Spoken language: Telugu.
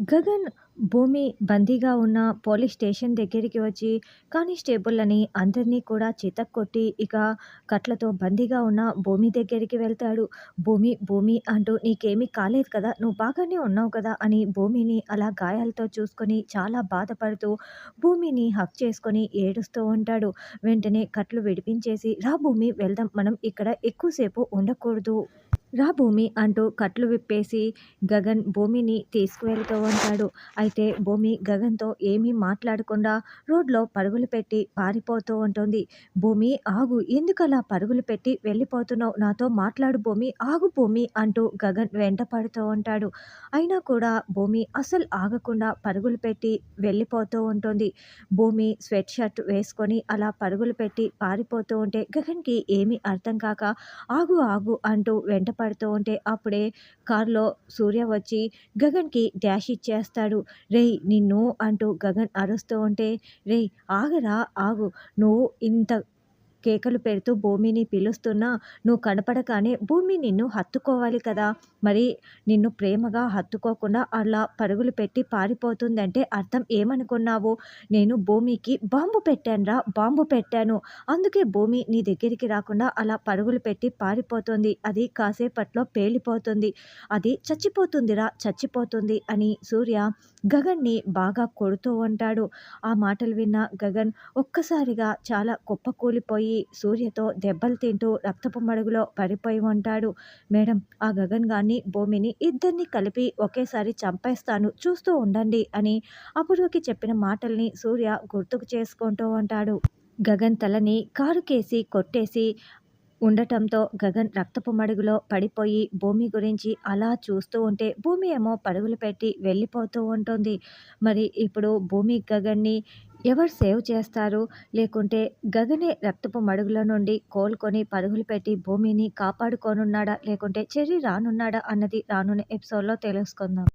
గగన్ భూమి బందీగా ఉన్న పోలీస్ స్టేషన్ దగ్గరికి వచ్చి కానిస్టేబుల్లని అందరినీ కూడా చితక్కొట్టి ఇక కట్లతో బందీగా ఉన్న భూమి దగ్గరికి వెళ్తాడు. భూమి భూమి అంటూ నీకేమీ కాలేదు కదా నువ్వు బాగానే ఉన్నావు కదా అని భూమిని అలా గాయాలతో చూసుకొని చాలా బాధపడుతూ భూమిని హక్ చేసుకొని ఏడుస్తూ ఉంటాడు. వెంటనే కట్లు విడిపించేసి రా భూమి వెళ్దాం మనం ఇక్కడ ఎక్కువసేపు ఉండకూడదు. రా భూమి అంటూ కట్లు విప్పేసి గగన్ భూమిని తీసుకువెళ్తూ ఉంటాడు. అయితే భూమి గగన్తో ఏమీ మాట్లాడకుండా రోడ్లో పరుగులు పెట్టి పారిపోతూ ఉంటుంది. భూమి ఆగు ఎందుకలా పరుగులు పెట్టి వెళ్ళిపోతున్నావు? నాతో మాట్లాడు భూమి ఆగు భూమి అంటూ గగన్ వెంట పడుతూ ఉంటాడు. అయినా కూడా భూమి అసలు ఆగకుండా పరుగులు పెట్టి వెళ్ళిపోతూ ఉంటుంది. భూమి స్వెట్ షర్ట్ వేసుకొని అలా పరుగులు పెట్టి పారిపోతూ ఉంటే గగన్కి ఏమీ అర్థం కాక ఆగు ఆగు అంటూ వెంట పడుతూ ఉంటే అప్పుడే కారులో సూర్య వచ్చి గగన్కి డాష్ ఇచ్చేస్తాడు. రేయ్ నిన్ను అంటూ గగన్ అరుస్తూ ఉంటే రేయ్ ఆగరా ఆగు. నువ్వు ఇంత కేకలు పెడుతూ భూమిని పిలుస్తున్నా నువ్వు కనపడగానే భూమి నిన్ను హత్తుకోవాలి కదా. మరి నిన్ను ప్రేమగా హత్తుకోకుండా అలా పరుగులు పెట్టి పారిపోతుందంటే అర్థం ఏమనుకున్నావు? నేను భూమికి బాంబు పెట్టానురా బాంబు పెట్టాను. అందుకే భూమి నీ దగ్గరికి రాకుండా అలా పరుగులు పెట్టి పారిపోతుంది. అది కాసేపట్లో పేలిపోతుంది. అది చచ్చిపోతుందిరా చచ్చిపోతుంది అని సూర్య గగన్ని బాగా కొడుతూ ఉంటాడు. ఆ మాటలు విన్న గగన్ ఒక్కసారిగా చాలా కుప్పకూలిపోయి సూర్యతో దెబ్బలు తింటూ రక్తపు మడుగులో పడిపోయి ఉంటాడు. మేడం ఆ గగన్ గాన్ని భూమిని ఇద్దరిని కలిపి ఒకేసారి చంపేస్తాను చూస్తూ ఉండండి అని అపూర్వకి చెప్పిన మాటల్ని సూర్య గుర్తుకు చేసుకుంటూ ఉంటాడు. గగన్ తలని కారుకేసి కొట్టేసి ఉండటంతో గగన్ రక్తపు మడుగులో పడిపోయి భూమి గురించి అలా చూస్తూ ఉంటే భూమి ఏమో పరుగులు పెట్టి వెళ్ళిపోతూ ఉంటుంది. మరి ఇప్పుడు భూమి గగన్ని ఎవరు సేవ్ చేస్తారు? లేకుంటే గగనే రక్తపు మడుగుల నుండి కోలుకొని పరుగులు పెట్టి భూమిని కాపాడుకోనున్నాడా? లేకుంటే చెర్రీ రానున్నాడా? అన్నది రానున్న ఎపిసోడ్లో తెలుసుకుందాం.